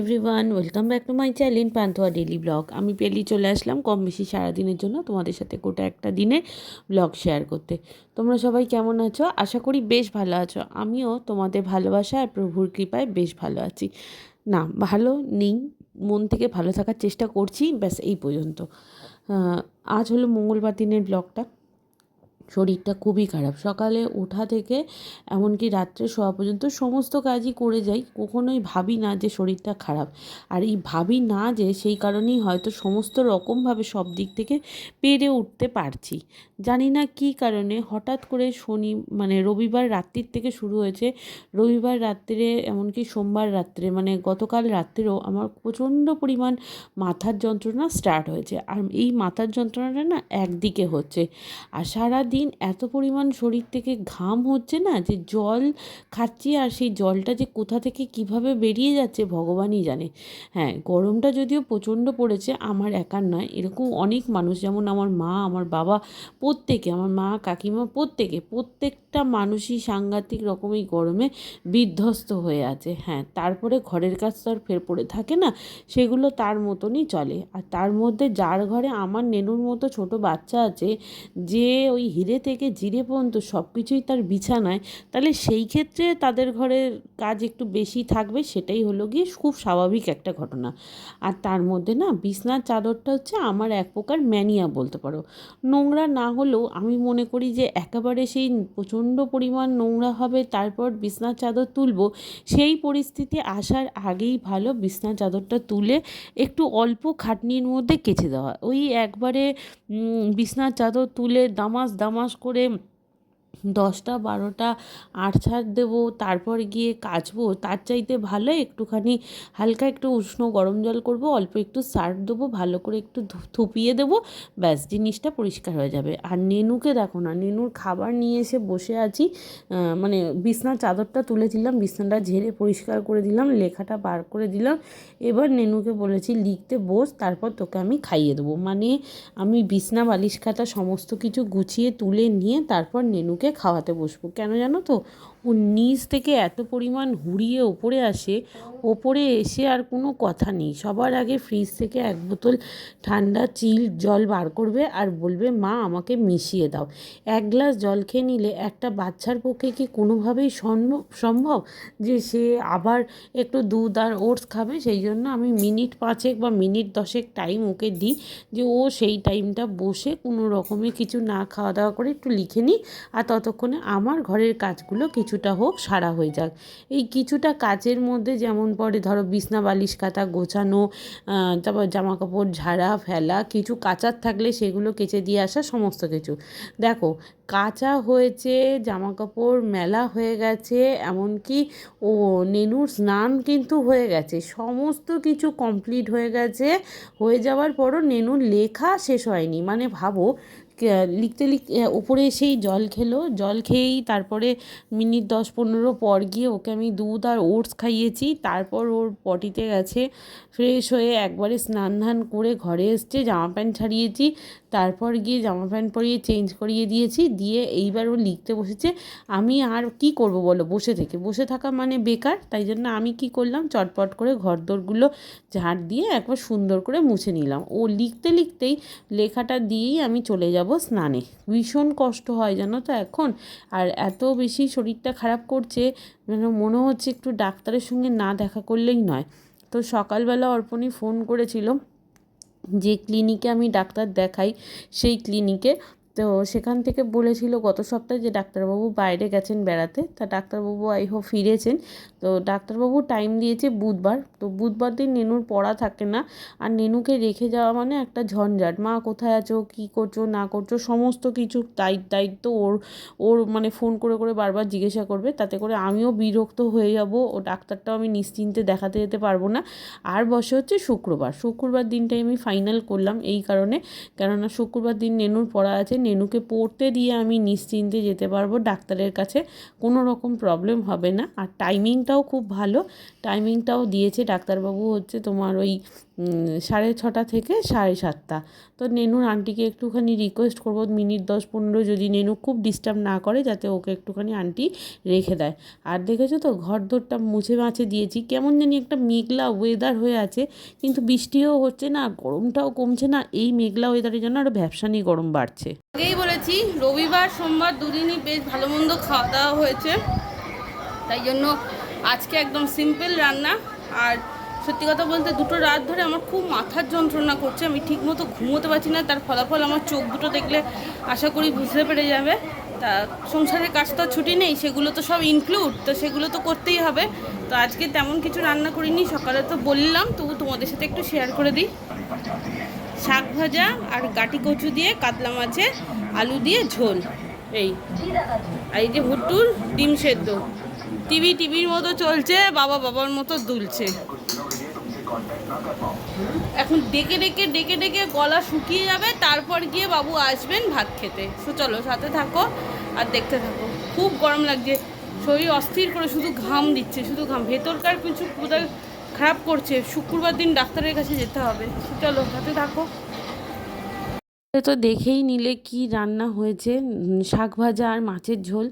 Everyone welcome back to my channel পান্থোয়া daily vlog আমি পেলি চলে আসলাম কম বেশি সারাদিনের জন্য তোমাদের সাথে গোটা একটা দিনে ব্লগ শেয়ার করতে। তোমরা সবাই কেমন আছো? আশা করি বেশ ভালো আছো। আমিও তোমাদের ভালোবাসা আর প্রভুর কৃপায় বেশ ভালো আছি। না, ভালো নেই, মন থেকে ভালো থাকার চেষ্টা করছি, ব্যাস এই পর্যন্ত। আজ হলো মঙ্গলবার দিনের ব্লগটা শরীরটা খুবই খারাপ। সকালে ওঠা থেকে এমনকি রাত্রে শোয়া পর্যন্ত সমস্ত কাজই করে যাই, কখনোই ভাবি না যে শরীরটা খারাপ। আর এই ভাবি না যে সেই কারণেই হয়তো সমস্ত রকমভাবে সব দিক থেকে পেরে উঠতে পারছি। জানি না কী কারণে হঠাৎ করে শনি মানে রবিবার রাত্রির থেকে শুরু হয়েছে। রবিবার রাত্রে এমনকি সোমবার রাত্রে মানে গতকাল রাত্রেও আমার প্রচণ্ড পরিমাণ মাথার যন্ত্রণা স্টার্ট হয়েছে। আর এই মাথার যন্ত্রণাটা না একদিকে হচ্ছে। আর সারা দিন এত পরিমাণ শরীর থেকে ঘাম হচ্ছে না যে জল খাচ্ছি আর সেই জলটা যে কোথা থেকে কীভাবে বেরিয়ে যাচ্ছে ভগবানই জানে। হ্যাঁ গরমটা যদিও প্রচণ্ড পড়েছে, আমার একার নয়, এরকম অনেক মানুষ, যেমন আমার মা, আমার বাবা প্রত্যেকে, আমার মা, কাকিমা প্রত্যেকে, প্রত্যেকটা মানুষই সাংঘাতিক রকম এই গরমে বিধ্বস্ত হয়ে আছে। হ্যাঁ তারপরে ঘরের কাজ তো আর ফের পড়ে থাকে না, সেগুলো তার মতনই চলে। আর তার মধ্যে যার ঘরে আমার নেনুর মতো ছোট বাচ্চা আছে, যে ওই হিরে থেকে জিরে পর্যন্ত সব কিছুই তার বিছানায়, তাহলে সেই ক্ষেত্রে তাদের ঘরের কাজ একটু বেশি থাকবে, সেটাই হলো গিয়ে খুব স্বাভাবিক একটা ঘটনা। আর তার মধ্যে না, বিছনার চাদরটা হচ্ছে আমার এক প্রকার ম্যানিয়া বলতে পারো। নোংরা না হলেও আমি মনে করি যে একেবারে সেই প্রচণ্ড পরিমাণ নোংরা হবে, তারপর বিছনার চাদর তুলবো, সেই পরিস্থিতি আসার আগেই ভালো বিছনার চাদরটা তুলে একটু অল্প খাটনির মধ্যে কেচে দেওয়া। ওই একবারে বিছনার চাদর তুলে দামাস দামাস করে দশটা, বারোটা আড়ছাড় দেবো, তারপর গিয়ে কাচবো, তার চাইতে ভালো একটুখানি হালকা একটু উষ্ণ গরম জল করব, অল্প একটু সার্ফ দেবো, ভালো করে একটু থুপিয়ে দেবো, ব্যাস জিনিসটা পরিষ্কার হয়ে যাবে। আর নেনুকে দেখো না, নেনুর খাবার নিয়ে এসে বসে আছি মানে বিছনার চাদরটা তুলে দিলাম, বিছনাটা ঝেড়ে পরিষ্কার করে দিলাম, লেখাটা বার করে দিলাম, এবার নেনুকে বলেছি লিখতে বস, তারপর তোকে আমি খাইয়ে দেবো। মানে আমি বিছনা বালিশ খাতা সমস্ত কিছু গুছিয়ে তুলে নিয়ে তারপর নেনুকে খাওয়াতে বসবো। কেন জানো তো? ও নিচ থেকে এত পরিমাণ হুড়িয়ে ওপরে আসে, ওপরে এসে আর কোনো কথা নেই। সবার আগে ফ্রিজ থেকে এক বোতল ঠান্ডা চিল জল বার করবে আর বলবে, মা, আমাকে মিশিয়ে দাও। এক গ্লাস জল খেয়ে নিলে একটা বাচ্চার পক্ষে কি কোনোভাবেই সম্ভব সম্ভব যে সে আবার একটু দুধ আর ওটস খাবে? সেই জন্য আমি মিনিট পাঁচেক বা মিনিট দশেক টাইম ওকে দিই যে ও সেই টাইমটা বসে কোনো রকমে কিছু না খাওয়া দাওয়া করে একটু লিখে নিই আর ততক্ষণে আমার ঘরের কাজগুলো কিছুটা হোক, সারা হয়ে যাক। এই কিছুটা কাজের মধ্যে যেমন পরে ধরো বিছনা, বালিশ কাতা গোছানো তারপর জামা কাপড় ঝাড়া, ফেলা, কিছু কাচার থাকলে সেগুলো কেচে দিয়ে আসা সমস্ত কিছু। দেখো, কাচা হয়েছে জামা কাপড় মেলা হয়ে গেছে, এমনকি, ও, নেনুর স্নান কিন্তু হয়ে গেছে। সমস্ত কিছু কমপ্লিট হয়ে গেছে। হয়ে যাওয়ার পরও নেনুর লেখা শেষ হয়নি। মানে ভাবো লিখতে লিখতে ওপরে এসেই জল খেলো। জল খেয়েই তারপরে মিনিট দশ পনেরো পর গিয়ে ওকে আমি দুধ আর ওটস খাইয়েছি। তারপর ওর পটিতে গেছে ফ্রেশ হয়ে একবারে স্নান ধান করে ঘরে এসছে, জামা প্যান্ট ছাড়িয়েছি। তারপর গিয়ে জামা প্যান্ট পরিয়ে চেঞ্জ করিয়ে দিয়েছি। দিয়ে এইবার ও লিখতে বসেছে, আমি আর কি করব বলো, বসে থেকে। বসে থাকা মানে বেকার, তাই জন্য আমি কি করলাম, চটপট করে ঘরদোরগুলো ঝাড় দিয়ে একবার সুন্দর করে মুছে নিলাম। ও লিখতে লিখতেই লেখাটা দিয়েই আমি চলে যাব স্নানে। ভীষণ কষ্ট হয় জানো তো এখন। আর এত বেশি শরীরটা খারাপ করছে, যেন মনে হচ্ছে একটু ডাক্তারের সঙ্গে না দেখা করলেই নয়। তো সকালবেলা অর্পণী ফোন করেছিল যে ক্লিনিকে আমি ডাক্তার দেখাই, সেই ক্লিনিকে। তো সেখান থেকে বলেছিল গত সপ্তাহে যে ডাক্তারবাবু বাইরে গেছেন বেড়াতে, তা ডাক্তারবাবু আই হোপ ফিরেছেন। তো ডাক্তারবাবু টাইম দিয়েছে বুধবার। তো বুধবার দিন নেনুর পড়া থাকে না। আর নেনুকে রেখে যাওয়া মানে একটা ঝঞ্ঝাট। মা কোথায় আছো? কী করছ? না করছ? সমস্ত কিছু দায়িত্ব দায়িত্ব ওর ওর মানে ফোন করে করে বারবার জিজ্ঞাসা করবে। তাতে করে আমিও বিরক্ত হয়ে যাব। ও ডাক্তারটাও আমি নিশ্চিন্তে দেখাতে যেতে পারব না। আর বসে হচ্ছে শুক্রবার। শুক্রবার দিনটাই আমি ফাইনাল করলাম এই কারণে। কেননা শুক্রবার দিন নেনুর পড়া আছে। নেনুকে পড়তে দিয়ে আমি নিশ্চিন্তে যেতে পারব। ডাক্তারের কাছে কোনো রকম প্রবলেম হবে না। আর টাইমিংটাও খুব ভালো। টাইমিংটাও দিয়েছে ডাক্তারবাবু হচ্ছে তোমার ওই সাড়ে ছটা থেকে সাড়ে সাতটা। তো নেনুর আন্টিকে একটুখানি রিকোয়েস্ট করব, মিনিট দশ পনেরো যদি নেনু খুব ডিস্টার্ব না করে যাতে ওকে একটুখানি আন্টি রেখে দেয়। আর দেখেছ তো, ঘর দোরটা মুছে মাছে দিয়েছি। কেমন জানি একটা মেঘলা ওয়েদার হয়ে আছে, কিন্তু বৃষ্টিও হচ্ছে না, গরমটাও কমছে না। এই মেঘলা ওয়েদারের জন্য আরও ব্যবসানি গরম বাড়ছে। আগেই বলেছি, রবিবার, সোমবার দুদিনই বেশ ভালো মন্দ খাওয়া দাওয়া হয়েছে। তাই জন্য আজকে একদম সিম্পল রান্না। আর সত্যি কথা বলতে দুটো রাত ধরে আমার খুব মাথার যন্ত্রণা করছে, আমি ঠিকমতো ঘুমোতে পারছি না, তার ফলাফল আমার চোখ দুটো দেখলে আশা করি বুঝতে পেরে যাবে। তা সংসারের কাজ তো ছুটি নেই, সেগুলো তো সব ইনক্লুড তো সেগুলো তো করতেই হবে। তো আজকে তেমন কিছু রান্না করিনি, সকালে তো বললাম, তবু তোমাদের সাথে একটু শেয়ার করে দিই। শাক ভাজা আর গাটি কচু দিয়ে কাতলা মাছের আলু দিয়ে ঝোল, এই। আর এই যে ভুট্টুর ডিম সেদ্ধ। টিভি, টিভির মতো চলছে, বাবা বাবার মতো দুলছে। এখন ডেকে ডেকে ডেকে ডেকে গলা শুকিয়ে যাবে, তারপর গিয়ে বাবু আসবেন ভাত খেতে। তো চলো, সাথে থাকো আর দেখতে থাকো। খুব গরম লাগছে। শরীর অস্থির করে শুধু ঘাম দিচ্ছে, শুধু ঘাম। ভেতরকার কিছু কোথায় খারাপ করছে। শুক্রবার দিন ডাক্তারের কাছে যেতে হবে। চলো, সাথে থাকো। তো দেখেই নিলে কি রান্না হয়েছে শাক ভাজা আর মাছের ঝোল।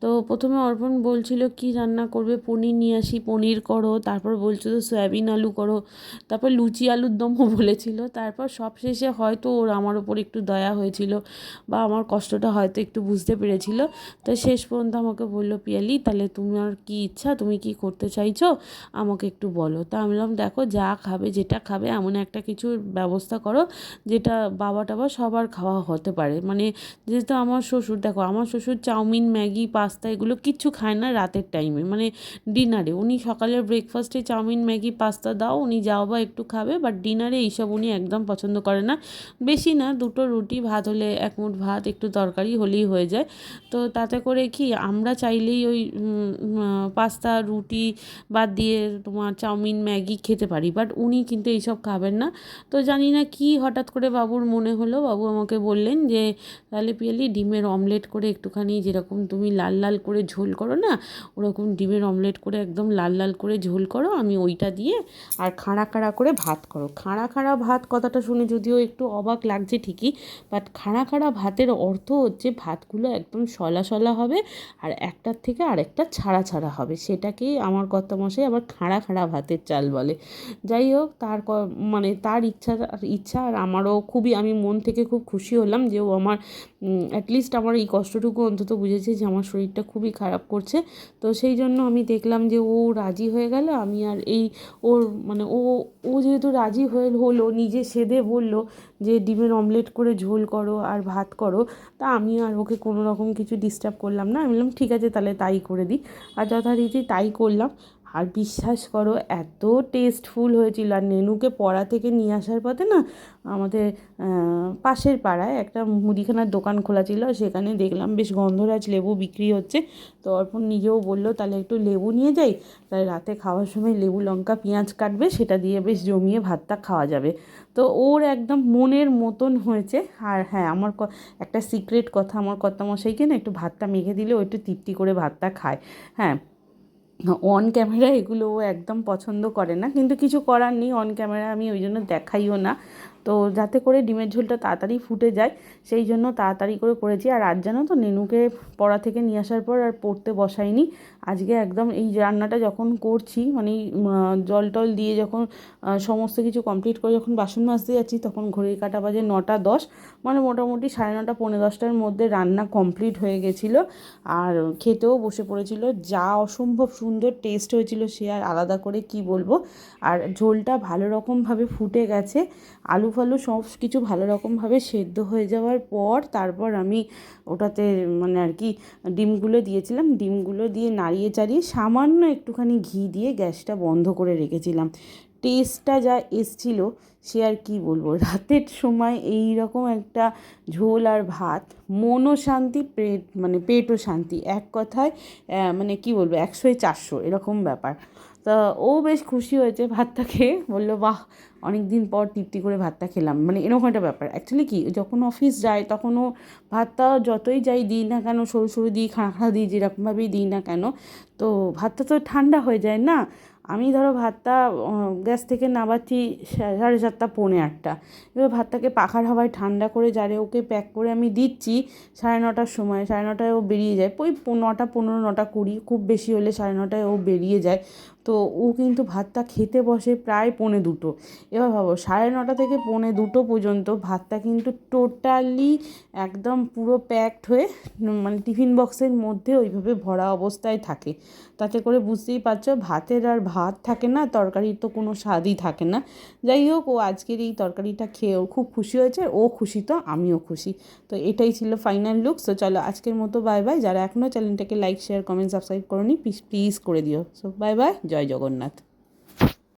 তো প্রথমে অর্পণ বলছিল, কি রান্না করবে? পনির নিয়ে আসি, পনির করো, তারপর বলছিল, সয়াবিন আলু করো। তারপর লুচি আলুর দমও বলেছিল। তারপর সব শেষে হয়তো ওর আমার ওপর একটু দয়া হয়েছিল বা আমার কষ্টটা হয়তো একটু বুঝতে পেরেছিল। তো শেষ পর্যন্ত আমাকে বলল, পিয়ালি, তাহলে তোমার কি ইচ্ছা? তুমি কি করতে চাইছো? আমাকে একটু বলো। তা আমি বললাম, দেখো, যা খাবে, যেটা খাবে, এমন একটা কিছুর ব্যবস্থা করো, যেটা বাবা টাবা সবার খাওয়া হতে পারে। মানে যেহেতু আমার শ্বশুর, দেখো আমার শ্বশুর চাউমিন, ম্যাগি, পাস্তা এগুলো কিচ্ছু খায় না রাতের টাইমে মানে ডিনারে উনি সকালের ব্রেকফাস্টে চাউমিন, ম্যাগি, পাস্তা দাও, উনি যাও বা একটু খাবে বাট ডিনারে এইসব উনি একদম পছন্দ করে না। বেশি না, দুটো রুটি, ভাত হলে এক মুঠ ভাত, একটু তরকারি হলেই হয়ে যায়। তো তাতে করে কি, আমরা চাইলেই ওই পাস্তা, রুটি বাদ দিয়ে তোমার চাউমিন, ম্যাগি খেতে পারি বাট উনি কিন্তু এইসব খাবেন না। তো জানি না কি হঠাৎ করে বাবুর মনে হলো বাবু আমাকে বললেন যে, তাহলে পিয়ালি ডিমের অমলেট করে একটুখানি যেরকম তুমি লাল লাল করে ঝোল করো না, ওরকম ডিমের অমলেট করে একদম লাল লাল করে ঝোল করো, আমি ওইটা দিয়ে আর খাড়া খাড়া করে ভাত করো। খাড়া খাড়া ভাত কথাটা শুনে যদিও একটু অবাক লাগছে ঠিকই বাট খাড়া খাড়া ভাতের অর্থ হচ্ছে ভাতগুলো একদম সলা সলা হবে আর একটার থেকে আরেকটা ছাড়া ছাড়া হবে। সেটাকেই আমার কর্তামশাই আবার খাড়া খাড়া ভাতের চাল বলে। যাই হোক, তার মানে তার ইচ্ছা ইচ্ছা আর আমারও খুবই, আমি মন থেকে খুব খুশি হলাম যে ও আমার অ্যাটলিস্ট আমার এই কষ্টটুকু অন্তত বুঝেছে যে আমার শরীরটা খুবই খারাপ করছে। তো সেই জন্য আমি দেখলাম যে ও রাজি হয়ে গেল। আমি আর এই ওর মানে ও ও যেহেতু রাজি হয়ে হলো, নিজে সেদে বলল যে ডিমের অমলেট করে ঝোল করো আর ভাত করো। তা আমি আর ওকে কোনো রকম কিছু ডিস্টার্ব করলাম না। আমি বললাম, ঠিক আছে, তাহলে তাই করে দিই আর যথারীতি তাই করলাম। আর বিশ্বাস করো, এত টেস্টফুল হয়েছিল। আর নেনুকে পড়া থেকে নিয়ে আসার পথে না, আমাদের পাশের পাড়ায় একটা মুদিখানার দোকান খোলা ছিল, সেখানে দেখলাম বেশ গন্ধরাজ লেবু বিক্রি হচ্ছে। তো অর্পণ নিজেও বলল, তাহলে একটু লেবু নিয়ে যাই? তাহলে রাতে খাওয়ার সময় লেবু, লঙ্কা, পেঁয়াজ কাটবে, সেটা দিয়ে বেশ জমিয়ে ভাতটা খাওয়া যাবে। তো ওর একদম মনের মতন হয়েছে। আর হ্যাঁ আমার একটা সিক্রেট কথা, আমার কর্তামশাইকে না একটু ভাতটা মেখে দিলে ও একটু তৃপ্তি করে ভাতটা খায়। হ্যাঁ অন ক্যামেরা এগুলো ও একদম পছন্দ করে না, কিন্তু কিছু করার নেই অন ক্যামেরা আমি ওই জন্য দেখাইও না। তো যাতে করে ডিমের ঝোলটা তাড়াতাড়ি ফুটে যায়, সেই জন্য তাড়াতাড়ি করে করেছি। আর আজ জানো তো, নেনুকে পড়া থেকে নিয়ে আসার পর আর পড়তে বসাইনি। আজকে একদম এই রান্নাটা যখন করছি মানে জল টল দিয়ে যখন সমস্ত কিছু কমপ্লিট করে যখন বাসন মাজতে যাচ্ছি, তখন ঘড়ির কাটা বাজে নটা দশ। মানে মোটামুটি সাড়ে নটা, পৌনে দশটার মধ্যে রান্না কমপ্লিট হয়ে গেছিল। আর খেতেও বসে পড়েছিল। যা অসম্ভব সুন্দর টেস্ট হয়েছিল, সে আর আলাদা করে কি বলব? আর ঝোলটা ভালো রকমভাবে ফুটে গেছে। আলু ফালু সব কিছু ভালো রকমভাবে সেদ্ধ হয়ে যাওয়ার পর তারপর আমি ওটাতে মানে আর কি ডিমগুলো দিয়েছিলাম। ডিমগুলো দিয়ে নাড়িয়ে চাড়িয়ে সামান্য একটুখানি ঘি দিয়ে গ্যাসটা বন্ধ করে রেখেছিলাম। টেস্টটা যা এসছিল সে আর কি বলব? রাতের সময় এই রকম একটা ঝোল আর ভাত মনও শান্তি পেট মানে পেটও শান্তি। এক কথায় মানে কি বলব? একশোয় চারশো এরকম ব্যাপার। তা ও বেশ খুশি হয়েছে ভাতটা খেয়ে। বলল, বাহ অনেক দিন পর তৃপ্তি করে ভাতটা খেলাম। মানে এরকম একটা ব্যাপার। অ্যাকচুয়ালি কি, যখন অফিস যায় তখন ও ভাতটা যতই যাই দিই না কেন, সরু সরু দিই খাঁড়া খাঁড়া দিই, যেরকমভাবেই দিই না কেন, তো ভাতটা তো ঠান্ডা হয়ে যায় না। আমি ধরো ভাতটা গ্যাস থেকে নামাচ্ছি সাড়ে সাতটা, পৌনে আটটা। এবার ভাতটাকে পাখার হাওয়ায় ঠান্ডা করে জারে ওকে প্যাক করে আমি দিচ্ছি। সাড়ে নটার সময়, সাড়ে নটায় ও বেরিয়ে যায়। ওই নটা, পনেরো, নটা কুড়ি, খুব বেশি হলে সাড়ে নটায় ও বেরিয়ে যায়। তো ও কিন্তু ভাতটা খেতে বসে প্রায় পৌনে দুটো। এবার ভাবো, সাড়ে নটা থেকে পৌনে দুটো পর্যন্ত ভাতটা কিন্তু টোটালি একদম পুরো প্যাকড হয়ে মানে টিফিন বক্সের মধ্যে ওইভাবে ভরা অবস্থায় থাকে। তাতে করে বুঝতেই পারছ, ভাতের আর ভাত থাকে না, তরকারির তো কোনো স্বাদই থাকে না। যাই হোক, ও আজকের এই তরকারিটা খেয়ে ওর খুব খুশি হয়েছে, ও খুশি তো, আমিও খুশি। তো এটাই ছিল ফাইনাল লুক সো চলো আজকের মতো বাই বাই যারা এখনও চ্যানেলটাকে লাইক শেয়ার কমেন্ট সাবস্ক্রাইব করনি প্লিজ প্লিজ করে দিও। সো বাই বাই জয় জগন্নাথ।